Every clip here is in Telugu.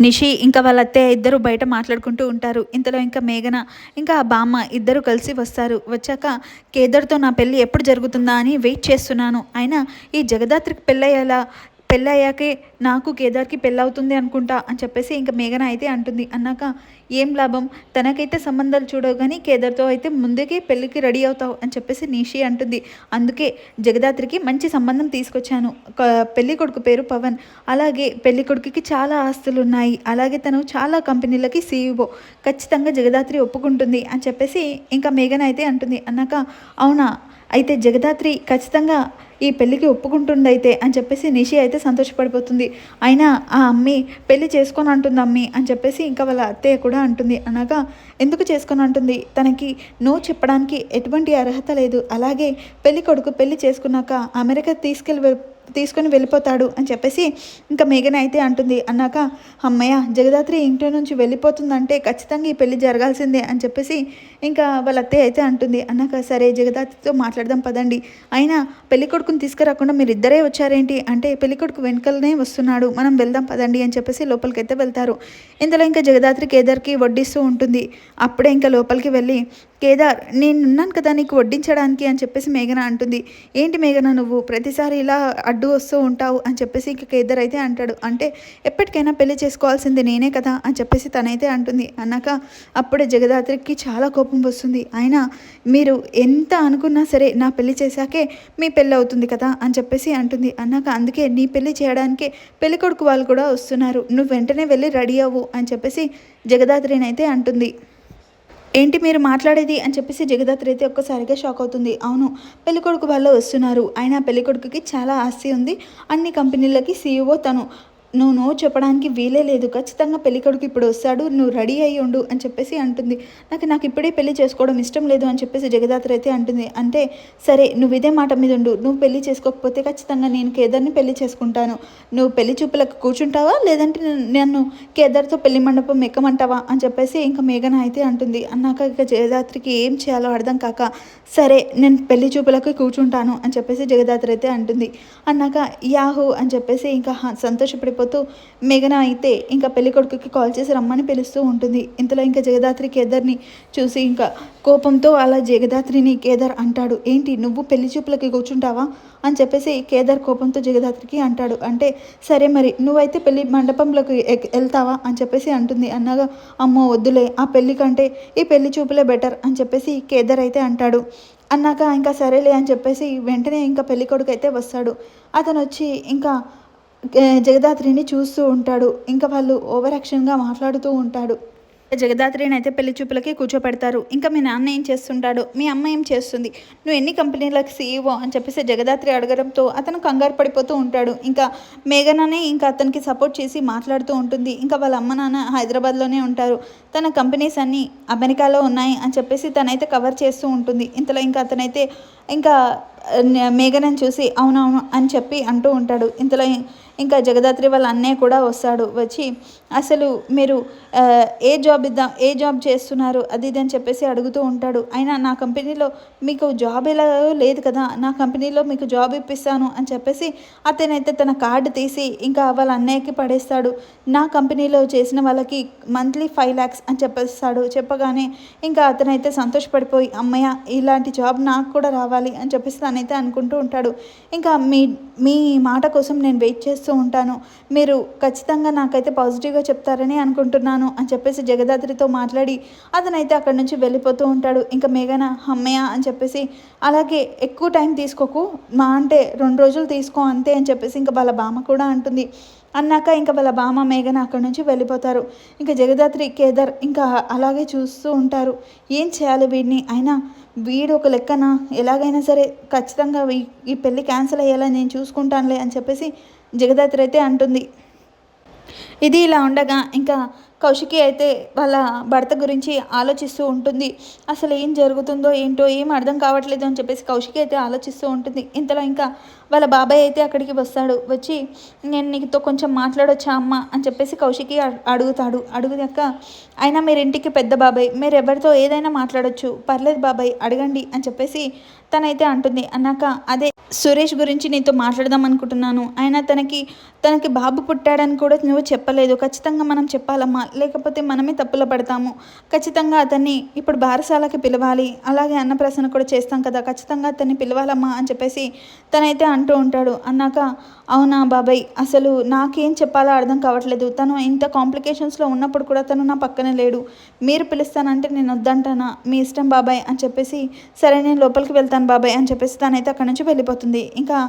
నిషి ఇంకా వాళ్ళ అత్తయ్య ఇద్దరు బయట మాట్లాడుకుంటూ ఉంటారు. ఇంతలో ఇంకా మేఘన ఇంకా బామ్మ ఇద్దరు కలిసి వస్తారు. వచ్చాక కేదర్తో నా పెళ్ళి ఎప్పుడు జరుగుతుందా? అని వెయిట్ చేస్తున్నాను. అయినా ఈ జగదాత్రికి పెళ్ళయ్యేలా పెళ్ళయ్యాకే నాకు కేదార్కి పెళ్ళవుతుంది అనుకుంటా అని చెప్పేసి ఇంకా మేఘన అయితే అంటుంది. అన్నాక ఏం లాభం? తనకైతే సంబంధాలు చూడవు కానీ కేదార్తో అయితే ముందుకే పెళ్ళికి రెడీ అవుతావు అని చెప్పేసి నిషి అంటుంది. అందుకే జగదాత్రికి మంచి సంబంధం తీసుకొచ్చాను. పెళ్ళి కొడుకు పేరు పవన్. అలాగే పెళ్ళి కొడుకుకి చాలా ఆస్తులు ఉన్నాయి అలాగే తను చాలా కంపెనీలకి సీఈఓ ఖచ్చితంగా జగదాత్రి ఒప్పుకుంటుంది అని చెప్పేసి ఇంకా మేఘన అయితే అంటుంది. అన్నాక అవునా? అయితే జగదాత్రి ఖచ్చితంగా ఈ పెళ్ళికి ఒప్పుకుంటుందైతే అని చెప్పేసి నిషి అయితే సంతోషపడిపోతుంది. అయినా ఆ అమ్మి పెళ్ళి చేసుకొని అంటుంది అమ్మి అని చెప్పేసి ఇంకా వాళ్ళ అత్తయ్య కూడా అంటుంది. అనగా ఎందుకు చేసుకొని అంటుంది? తనకి నో చెప్పడానికి ఎటువంటి అర్హత లేదు. అలాగే పెళ్ళి కొడుకు పెళ్ళి చేసుకున్నాక అమెరికా తీసుకెళ్ళి తీసుకొని వెళ్ళిపోతాడు అని చెప్పేసి ఇంకా మేఘన అయితే అంటుంది. అన్నాక అమ్మయ్య జగదాత్రి ఇంటి నుంచి వెళ్ళిపోతుందంటే ఖచ్చితంగా ఈ పెళ్ళి జరగాల్సిందే అని చెప్పేసి ఇంకా వాళ్ళ అత్తయ్య అయితే అంటుంది. అన్నాక సరే జగదాత్రితో మాట్లాడదాం పదండి. అయినా పెళ్ళి కొడుకుని తీసుకురాకుండా మీరు ఇద్దరే వచ్చారేంటి? అంటే పెళ్ళి కొడుకు వెనుకలనే వస్తున్నాడు. మనం వెళ్దాం పదండి అని చెప్పేసి లోపలికి అయితే వెళ్తారు. ఇంతలో ఇంకా జగదాత్రి కేదార్కి వడ్డిస్తూ ఉంటుంది. అప్పుడే ఇంకా లోపలికి వెళ్ళి కేదార్ నేను ఉన్నాను కదా నీకు వడ్డించడానికి అని చెప్పేసి మేఘన అంటుంది. ఏంటి మేఘన నువ్వు? ప్రతిసారి ఇలా అడ్డు వస్తూ ఉంటావు అని చెప్పేసి ఇంక కేదర్ అయితే అంటాడు. అంటే ఎప్పటికైనా పెళ్ళి చేసుకోవాల్సింది నేనే కదా అని చెప్పేసి తనైతే అంటుంది. అన్నాక అప్పుడే జగదాత్రికి చాలా కోపం వస్తుంది. అయినా మీరు ఎంత అనుకున్నా సరే నా పెళ్ళి చేశాకే మీ పెళ్ళి అవుతుంది కదా అని చెప్పేసి అంటుంది. అన్నాక అందుకే నీ పెళ్ళి చేయడానికి పెళ్ళి కొడుకు వాళ్ళు కూడా వస్తున్నారు. నువ్వు వెంటనే వెళ్ళి రెడీ అవ్వు అని చెప్పేసి జగదాత్రినైతే అంటుంది. ఏంటి మీరు మాట్లాడేది అని చెప్పేసి జగదాత్రి అయితే ఒక్కసారిగా షాక్ అవుతుంది. అవును పెళ్ళికొడుకు వాళ్ళు వస్తున్నారు. ఆయన పెళ్ళికొడుకుకి చాలా ఆస్తి ఉంది. అన్ని కంపెనీలకి సీఈఓ తను. నువ్వు నో చెప్పడానికి వీలే లేదు. ఖచ్చితంగా పెళ్ళికొడుకు ఇప్పుడు వస్తాడు. నువ్వు రెడీ అయ్యి ఉండు అని చెప్పేసి అంటుంది. నాకు నాకు ఇప్పుడే పెళ్ళి చేసుకోవడం ఇష్టం లేదు అని చెప్పేసి జగదాత్ర అయితే అంటుంది. అంటే సరే నువ్వు ఇదే మాట మీద ఉండు. నువ్వు పెళ్ళి చేసుకోకపోతే ఖచ్చితంగా నేను కేదార్ని పెళ్ళి చేసుకుంటాను. నువ్వు పెళ్ళి చూపులకు కూర్చుంటావా? లేదంటే నన్ను- కేదార్తో పెళ్ళి మండపం ఎక్కమంటావా? అని చెప్పేసి ఇంకా మేఘన అయితే అంటుంది. అన్నాక ఇక జగదాత్రికి ఏం చేయాలో అర్థం కాక సరే నేను పెళ్ళి చూపులకు కూర్చుంటాను అని చెప్పేసి జగదాత్ర అయితే అంటుంది. అన్నాక యాహూ అని చెప్పేసి ఇంకా సంతోషపడి వెళ్ళిపోతూ మేఘన అయితే ఇంకా పెళ్ళి కొడుకుకి కాల్ చేసి రమ్మని పిలుస్తూ ఉంటుంది. ఇంతలో ఇంకా జగదాత్రి కేదార్ని చూసి ఇంకా కోపంతో అలా జగదాత్రిని కేదార్ అంటాడు. ఏంటి నువ్వు పెళ్ళి చూపులకి కూర్చుంటావా? అని చెప్పేసి కేదార్ కోపంతో జగదాత్రికి అంటాడు. అంటే సరే మరి నువ్వైతే పెళ్ళి మండపంలోకి వెళ్తావా? అని చెప్పేసి అంటుంది. అన్నగా అమ్మో వద్దులే ఆ పెళ్ళి కంటే ఈ పెళ్ళి చూపులే బెటర్ అని చెప్పేసి కేదార్ అయితే అంటాడు. అన్నాక ఇంకా సరేలే అని చెప్పేసి వెంటనే ఇంకా పెళ్ళికొడుకు అయితే వస్తాడు. అతను వచ్చి ఇంకా జగదాత్రిని చూస్తూ ఉంటాడు. ఇంకా వాళ్ళు ఓవర్ యాక్షన్గా మాట్లాడుతూ ఉంటాడు. జగదాత్రిని అయితే పెళ్ళి చూపులకి కూర్చోపెడతారు. ఇంకా మీ నాన్న ఏం చేస్తుంటాడు? మీ అమ్మ ఏం చేస్తుంది? నువ్వు ఎన్ని కంపెనీలకు సీఈఓ అని చెప్పేసి జగదాత్రి అడగడంతో అతను కంగారు పడిపోతూ ఉంటాడు. ఇంకా మేఘననే ఇంకా అతనికి సపోర్ట్ చేసి మాట్లాడుతూ ఉంటుంది. ఇంకా వాళ్ళ అమ్మ నాన్న హైదరాబాద్లోనే ఉంటారు. తన కంపెనీస్ అన్నీ అమెరికాలో ఉన్నాయి అని చెప్పేసి తనైతే కవర్ చేస్తూ ఉంటుంది. ఇంతలో ఇంకా అతనైతే ఇంకా మేఘనని చూసి అవునవును అని చెప్పి అంటూ ఉంటాడు. ఇంతలో ఇంకా జగదాత్రి వాళ్ళ అన్నయ్య కూడా వస్తాడు. వచ్చి అసలు మీరు ఏ జాబ్ ఇద్దాం ఏ జాబ్ చేస్తున్నారు అది ఇది అని చెప్పేసి అడుగుతూ ఉంటాడు. అయినా నా కంపెనీలో మీకు జాబ్ ఎలా లేదు కదా నా కంపెనీలో మీకు జాబ్ ఇప్పిస్తాను అని చెప్పేసి అతనైతే తన కార్డు తీసి ఇంకా వాళ్ళ అన్నయ్యకి పడేస్తాడు. నా కంపెనీలో చేసిన వాళ్ళకి మంత్లీ ఫైవ్ ల్యాక్స్ అని చెప్పేస్తాడు. చెప్పగానే ఇంకా అతనైతే సంతోషపడిపోయి అమ్మయ్య ఇలాంటి జాబ్ నాకు కూడా రావాలి అని చెప్పేసి తనైతే అనుకుంటూ ఉంటాడు. ఇంకా మీ మీ మాట కోసం నేను వెయిట్ చేస్తూ ఉంటాను. మీరు ఖచ్చితంగా నాకైతే పాజిటివ్గా చెప్తారని అనుకుంటున్నాను అని చెప్పేసి జగదాత్రితో మాట్లాడి అతనైతే అక్కడి నుంచి వెళ్ళిపోతూ ఉంటాడు. ఇంకా మేఘన అమ్మయ్య అని చెప్పేసి అలాగే ఎక్కువ టైం తీసుకోకు మా అంటే రెండు రోజులు తీసుకో అంతే అని చెప్పేసి ఇంకా వాళ్ళ బామ కూడా అంటుంది. అన్నాక ఇంకా వాళ్ళ బామ మేఘన అక్కడి నుంచి వెళ్ళిపోతారు. ఇంకా జగదాత్రి కేదార్ ఇంకా అలాగే చూస్తూ ఉంటారు. ఏం చేయాలి వీడిని? అయినా వీడు ఒక లెక్కన? ఎలాగైనా సరే ఖచ్చితంగా ఈ పెళ్ళి క్యాన్సిల్ అయ్యేలా నేను చూసుకుంటానులే అని చెప్పేసి జగదాత్రి అయితే అంటుంది. ఇది ఇలా ఉండగా ఇంకా కౌశికి అయితే వాళ్ళ భర్త గురించి ఆలోచిస్తూ ఉంటుంది. అసలు ఏం జరుగుతుందో ఏంటో ఏం అర్థం కావట్లేదు అని చెప్పేసి కౌశికి అయితే ఆలోచిస్తూ ఉంటుంది. ఇంతలో ఇంకా వాళ్ళ బాబాయ్ అయితే అక్కడికి వస్తాడు. వచ్చి నేను నీతో కొంచెం మాట్లాడొచ్చా అమ్మ? అని చెప్పేసి కౌశికి అడుగుతాడు. అడుగుదాక అయినా మీరు ఇంటికి పెద్ద బాబాయ్ మీరు ఎవరితో ఏదైనా మాట్లాడొచ్చు. పర్లేదు బాబాయ్ అడగండి. అని చెప్పేసి తనైతే అంటుంది. అన్నాక అదే సురేష్ గురించి నీతో మాట్లాడదాం అనుకుంటున్నాను. అయినా తనకి తనకి బాబు పుట్టాడని కూడా నువ్వు చెప్పలేదు. ఖచ్చితంగా మనం చెప్పాలమ్మా. లేకపోతే మనమే తప్పుల పడతాము. ఖచ్చితంగా అతన్ని ఇప్పుడు బారసాలకి పిలవాలి. అలాగే అన్నప్రసన్న కూడా చేస్తాం కదా. ఖచ్చితంగా అతన్ని పిలవాలమ్మా. అని చెప్పేసి తనైతే అంటూ ఉంటాడు. అన్నాక అవునా బాబాయ్ అసలు నాకేం చెప్పాలో అర్థం కావట్లేదు. తను ఇంత కాంప్లికేషన్స్లో ఉన్నప్పుడు కూడా తను నా పక్కనే లేడు. మీరు పిలుస్తానంటే నేను వద్దంటానా? మీ ఇష్టం బాబాయ్ అని చెప్పేసి సరే నేను లోపలికి వెళ్తాను బాబాయ్ అని చెప్పేసి తనైతే అక్కడి నుంచి వెళ్ళిపోతుంది. ఇంకా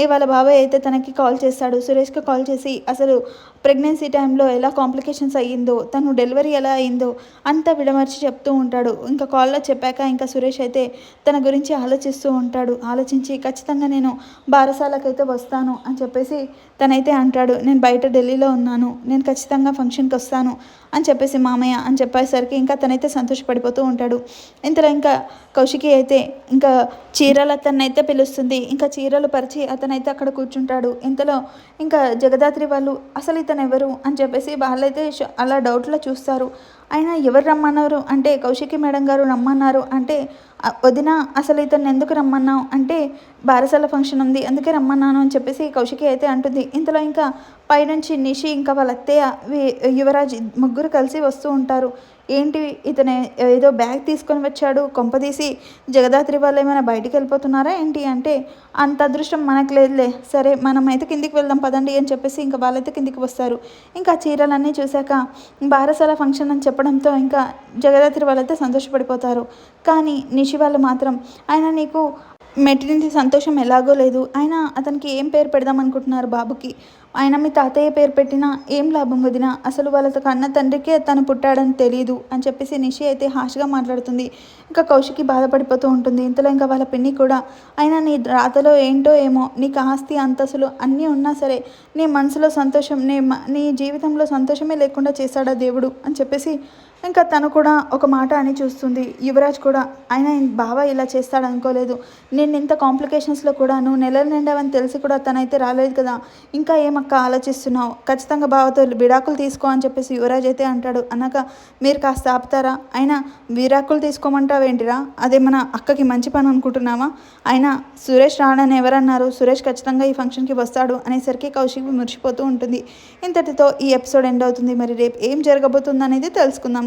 ఏ వాళ్ళ బాబాయ్ అయితే తనకి కాల్ చేస్తాడు సురేష్కి కాల్ చేసి అసలు ప్రెగ్నెన్సీ టైంలో ఎలా కాంప్లికేషన్స్ అయ్యిందో తను డెలివరీ ఎలా అయిందో అంతా విడమర్చి చెప్తూ ఉంటాడు. ఇంకా కాల్లో చెప్పాక ఇంకా సురేష్ అయితే తన గురించి ఆలోచిస్తూ ఉంటాడు. ఆలోచించి ఖచ్చితంగా నేను బారసాలకైతే వస్తాను అని చెప్పేసి తనైతే అంటాడు నేను బయట ఢిల్లీలో ఉన్నాను నేను ఖచ్చితంగా ఫంక్షన్కి వస్తాను అని చెప్పేసి మామయ్య అని చెప్పేసరికి ఇంకా తనైతే సంతోషపడిపోతూ ఉంటాడు. ఇంతలో ఇంకా కౌశికి అయితే ఇంకా చీరలు అతన్నైతే పిలుస్తుంది. ఇంకా చీరలు పరిచి అతనైతే అక్కడ కూర్చుంటాడు. ఇంతలో ఇంకా జగదాత్రి వాళ్ళు అసలు ఇతను ఎవరు అని చెప్పేసి వాళ్ళైతే అలా డౌట్లో చూస్తారు. అయినా ఎవరు రమ్మన్నారు? అంటే కౌశికి మేడం గారు రమ్మన్నారు. అంటే వదిన అసలు ఇతను ఎందుకు రమ్మన్నావు? అంటే బారసాల ఫంక్షన్ ఉంది అందుకే రమ్మన్నాను అని చెప్పేసి కౌశికి అయితే అంటుంది. ఇంతలో ఇంకా పైనుంచి నిషి ఇంకా వాళ్ళ అత్తయ్య యువరాజ్ ముగ్గురు కలిసి వస్తూ ఉంటారు. ఏంటి ఇతను ఏదో బ్యాగ్ తీసుకొని వచ్చాడు కొంపదీసి జగదాత్రి వాళ్ళు ఏమైనా బయటికి వెళ్ళిపోతున్నారా ఏంటి అంటే అంత అదృష్టం మనకు లేదులే. సరే మనం అయితే కిందికి వెళ్దాం పదండి అని చెప్పేసి ఇంకా వాళ్ళైతే కిందికి వస్తారు. ఇంకా చీరలన్నీ చూశాక బారసాల ఫంక్షన్ అని చెప్పడంతో ఇంకా జగదాత్రి వాళ్ళైతే సంతోషపడిపోతారు. కానీ నిషి వాళ్ళు మాత్రం ఆయన నీకు మెటర్నిటీ సంతోషం ఎలాగో లేదు. అయినా అతనికి ఏం పేరు పెడదాం అనుకుంటున్నారు బాబుకి? ఆయన మీ తాతయ్య పేరు పెట్టినా ఏం లాభం వదిన? అసలు వాళ్ళ కన్న తండ్రికే తను పుట్టాడని తెలియదు అని చెప్పేసి నిషి అయితే హాష్గా మాట్లాడుతుంది. ఇంకా కౌశికి బాధపడిపోతూ ఉంటుంది. ఇంతలో ఇంకా వాళ్ళ పిన్ని కూడా అయినా నీ రాతలో ఏంటో ఏమో నీకు ఆస్తి అంతస్తులు అన్నీ ఉన్నా సరే నీ మనసులో సంతోషం నీ మ- నీ జీవితంలో సంతోషమే లేకుండా చేశాడా దేవుడు? అని చెప్పేసి ఇంకా తను కూడా ఒక మాట అని చూస్తుంది. యువరాజ్ కూడా ఆయన బావ ఇలా చేస్తాడు అనుకోలేదు. నేను ఇంత కాంప్లికేషన్స్లో కూడా నువ్వు నెల నిండావని తెలిసి కూడా తనైతే రాలేదు కదా. ఇంకా ఏమక్క ఆలోచిస్తున్నావు? ఖచ్చితంగా బావతో విడాకులు తీసుకో అని చెప్పేసి యువరాజ్ అయితే అంటాడు. అన్నాక మీరు కాస్త ఆపుతారా? అయినా విడాకులు తీసుకోమంటావేంటిరా? అదే మన అక్కకి మంచి పని అనుకుంటున్నావా? అయినా సురేష్ రాడని ఎవరన్నారు? సురేష్ ఖచ్చితంగా ఈ ఫంక్షన్కి వస్తాడు అనేసరికి కౌశిక్ మురిసిపోతూ ఉంటుంది. ఇంతటితో ఈ ఎపిసోడ్ ఎండ్ అవుతుంది. మరి రేపు ఏం జరగబోతుంది అనేది తెలుసుకుందాం.